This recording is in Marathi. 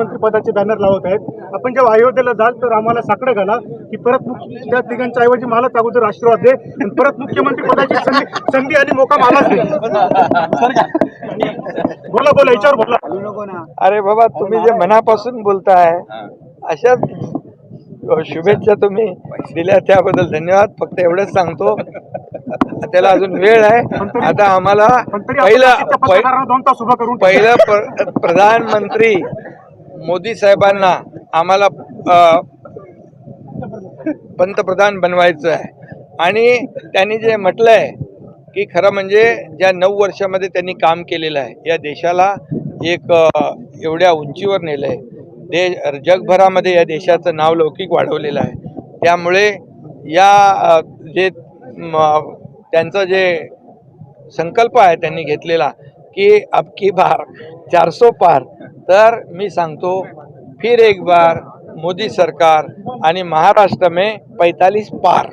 मुख्यमंत्री पदाचे बॅनर लावत आहेत. आपण जेव्हा अयोध्येला जाल तर आम्हाला साकडं घाला की परत त्या तिघांच्या ऐवजी मलाच अगोदर आशीर्वाद दे आणि परत मुख्यमंत्री पदाची संधी संधी आणि मोका मलाच दे. बोला बोला याच्यावर बोला. अरे बाबा तुम्ही जे मनापासून बोलताय अशाच शुभेच्छा तुम्ही दिल्या त्याबद्दल धन्यवाद. फक्त एवढंच सांगतो त्याला अजून वेळ आहे. आता आम्हाला पहिलं पहिलं प्र- प्रधानमंत्री मोदी साहेबांना आम्हाला पंतप्रधान बनवायचं आहे. आणि त्यांनी जे म्हटलंय की खरं म्हणजे ज्या नऊ वर्षामध्ये त्यांनी काम केलेलं आहे या देशाला एक एवढ्या उंचीवर नेलं आहे दे जगभरामध्ये या देशाचं नाव लौकिक वाढवलेलं आहे. त्यामुळे या जे त्यांचा त्यांचं जे संकल्प आहे त्यांनी घेतलेला की अबकी बार चारसो पार तर मी सांगतो फिर एक बार मोदी सरकार आणि महाराष्ट्र में पैतालीस पार.